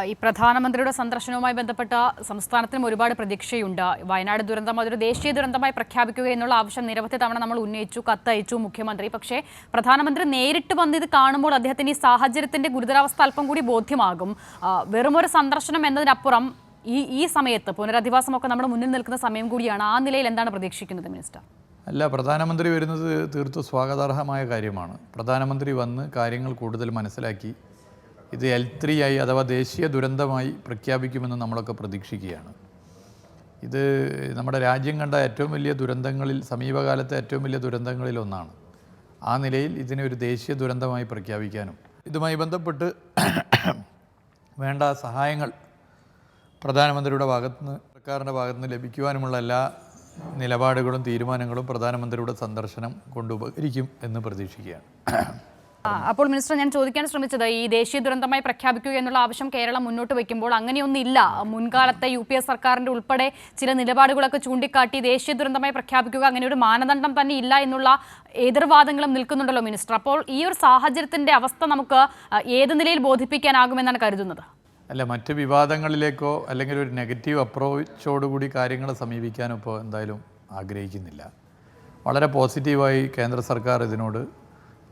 ഈ പ്രധാനമന്ത്രിയുടെ സന്ദർശനവുമായി ബന്ധപ്പെട്ട സംസ്ഥാനത്തിനും ഒരുപാട് പ്രതീക്ഷയുണ്ട്. വയനാട് ദുരന്തം അതൊരു ദേശീയ ദുരന്തമായി പ്രഖ്യാപിക്കുക എന്നുള്ള ആവശ്യം നിരവധി തവണ നമ്മൾ ഉന്നയിച്ചു കത്തയച്ചു മുഖ്യമന്ത്രി. പക്ഷേ പ്രധാനമന്ത്രി നേരിട്ട് വന്ന് ഇത് കാണുമ്പോൾ അദ്ദേഹത്തിന് ഈ സാഹചര്യത്തിന്റെ ഗുരുതരാവസ്ഥ അല്പം കൂടി ബോധ്യമാകും. വെറുമൊരു സന്ദർശനം എന്നതിനപ്പുറം ഈ ഈ സമയത്ത് പുനരധിവാസമൊക്കെ നമ്മുടെ മുന്നിൽ നിൽക്കുന്ന സമയം കൂടിയാണ്. ആ നിലയിൽ എന്താണ് പ്രതീക്ഷിക്കുന്നത് മിനിസ്റ്റർ? അല്ല പ്രധാനമന്ത്രി വരുന്നത് തീർത്തും സ്വാഗതാർഹമായ കാര്യമാണ്. പ്രധാനമന്ത്രി വന്ന് കാര്യങ്ങൾ കൂടുതൽ മനസ്സിലാക്കി ഇത് എൽ ത്രീ ആയി അഥവാ ദേശീയ ദുരന്തമായി പ്രഖ്യാപിക്കുമെന്ന് നമ്മളൊക്കെ പ്രതീക്ഷിക്കുകയാണ്. ഇത് നമ്മുടെ രാജ്യം കണ്ട ഏറ്റവും വലിയ ദുരന്തങ്ങളിൽ സമീപകാലത്തെ ഏറ്റവും വലിയ ദുരന്തങ്ങളിൽ ഒന്നാണ്. ആ നിലയിൽ ഇതിനെ ഒരു ദേശീയ ദുരന്തമായി പ്രഖ്യാപിക്കാനും ഇതുമായി ബന്ധപ്പെട്ട് വേണ്ട സഹായങ്ങൾ പ്രധാനമന്ത്രിയുടെ ഭാഗത്തുനിന്ന് സർക്കാരിന്റെ ഭാഗത്തുനിന്ന് ലഭിക്കുവാനുമുള്ള എല്ലാ നിലപാടുകളും തീരുമാനങ്ങളും പ്രധാനമന്ത്രിയുടെ സന്ദർശനം കൊണ്ട് ഉപകരിക്കും എന്ന് പ്രതീക്ഷിക്കുകയാണ്. അപ്പോൾ മിനിസ്റ്റർ ഞാൻ ചോദിക്കാൻ ശ്രമിച്ചത് ഈ ദേശീയ ദുരന്തമായി പ്രഖ്യാപിക്കുക എന്നുള്ള ആവശ്യം കേരളം മുന്നോട്ട് വയ്ക്കുമ്പോൾ അങ്ങനെയൊന്നില്ല മുൻകാലത്തെ യു പി എസ് സർക്കാരിന്റെ ഉൾപ്പെടെ ചില നിലപാടുകളൊക്കെ ചൂണ്ടിക്കാട്ടി ദേശീയ ദുരന്തമായി പ്രഖ്യാപിക്കുക അങ്ങനെ ഒരു മാനദണ്ഡം തന്നെ ഇല്ല എന്നുള്ള എതിർവാദങ്ങളും നിൽക്കുന്നുണ്ടല്ലോ മിനിസ്റ്റർ. അപ്പോൾ ഈ ഒരു സാഹചര്യത്തിന്റെ അവസ്ഥ നമുക്ക് ഏത് നിലയിൽ ബോധിപ്പിക്കാനാകുമെന്നാണ് കരുതുന്നത്? അല്ല മറ്റ് വിവാദങ്ങളിലേക്കോ അല്ലെങ്കിൽ ഒരു നെഗറ്റീവ് അപ്രോച്ചോടുകൂടി കാര്യങ്ങളെ സമീപിക്കാനോ ഇപ്പോൾ എന്തായാലും ആഗ്രഹിക്കുന്നില്ല. വളരെ പോസിറ്റീവായി കേന്ദ്ര സർക്കാർ ഇതിനോട്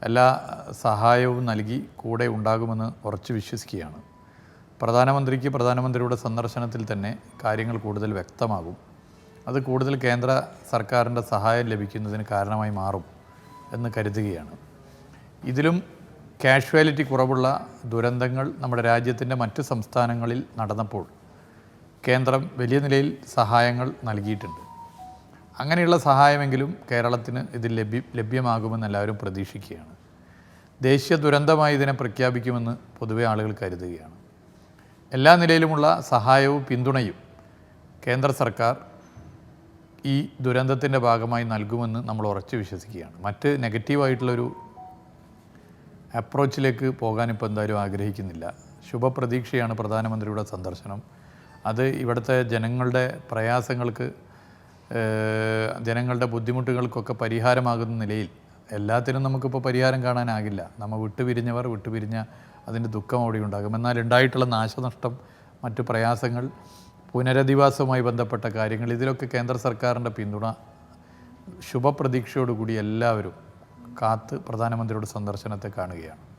എല്ലാ സഹായവും നൽകി കൂടെ ഉണ്ടാകുമെന്ന് ഉറച്ച് വിശ്വസിക്കുകയാണ്. പ്രധാനമന്ത്രിക്ക് പ്രധാനമന്ത്രിയുടെ സന്ദർശനത്തിൽ തന്നെ കാര്യങ്ങൾ കൂടുതൽ വ്യക്തമാകും. അത് കൂടുതൽ കേന്ദ്ര സർക്കാരിന്റെ സഹായം ലഭിക്കുന്നതിന് കാരണമായി മാറും എന്ന് കരുതുകയാണ്. ഇതിലും കാഷ്വാലിറ്റി കുറവുള്ള ദുരന്തങ്ങൾ നമ്മുടെ രാജ്യത്തിന്റെ മറ്റ് സംസ്ഥാനങ്ങളിൽ നടന്നപ്പോൾ കേന്ദ്രം വലിയ നിലയിൽ സഹായങ്ങൾ നൽകിയിട്ടുണ്ട്. അങ്ങനെയുള്ള സഹായമെങ്കിലും കേരളത്തിന് ഇതിൽ ലഭ്യ ലഭ്യമാകുമെന്ന് എല്ലാവരും പ്രതീക്ഷിക്കുകയാണ്. ദേശീയ ദുരന്തമായി ഇതിനെ പ്രഖ്യാപിക്കുമെന്ന് പൊതുവെ ആളുകൾ കരുതുകയാണ്. എല്ലാ നിലയിലുമുള്ള സഹായവും പിന്തുണയും കേന്ദ്ര സർക്കാർ ഈ ദുരന്തത്തിന്റെ ഭാഗമായി നൽകുമെന്ന് നമ്മൾ ഉറച്ചു വിശ്വസിക്കുകയാണ്. മറ്റ് നെഗറ്റീവായിട്ടുള്ളൊരു അപ്രോച്ചിലേക്ക് പോകാൻ ഇപ്പോൾ എന്തായാലും ആഗ്രഹിക്കുന്നില്ല. ശുഭപ്രതീക്ഷയാണ് പ്രധാനമന്ത്രിയുടെ സന്ദർശനം. അത് ഇവിടുത്തെ ജനങ്ങളുടെ പ്രയാസങ്ങൾക്ക് ജനങ്ങളുടെ ബുദ്ധിമുട്ടുകൾക്കൊക്കെ പരിഹാരമാകുന്ന നിലയിൽ എല്ലാത്തിനും നമുക്കിപ്പോൾ പരിഹാരം കാണാനാകില്ല. നമ്മൾ വിട്ടുപിരിഞ്ഞവർ വിട്ടുപിരിഞ്ഞ അതിന്റെ ദുഃഖം അവിടെ ഉണ്ടാകും എന്നാൽ ഉണ്ടായിട്ടുള്ള നാശനഷ്ടം മറ്റു പ്രയാസങ്ങൾ പുനരധിവാസവുമായി ബന്ധപ്പെട്ട കാര്യങ്ങൾ ഇതിലൊക്കെ കേന്ദ്ര സർക്കാരിന്റെ പിന്തുണ ശുഭപ്രതീക്ഷയോടുകൂടി എല്ലാവരും കാത്ത് പ്രധാനമന്ത്രിയുടെ സന്ദർശനത്തെ കാണുകയാണ്.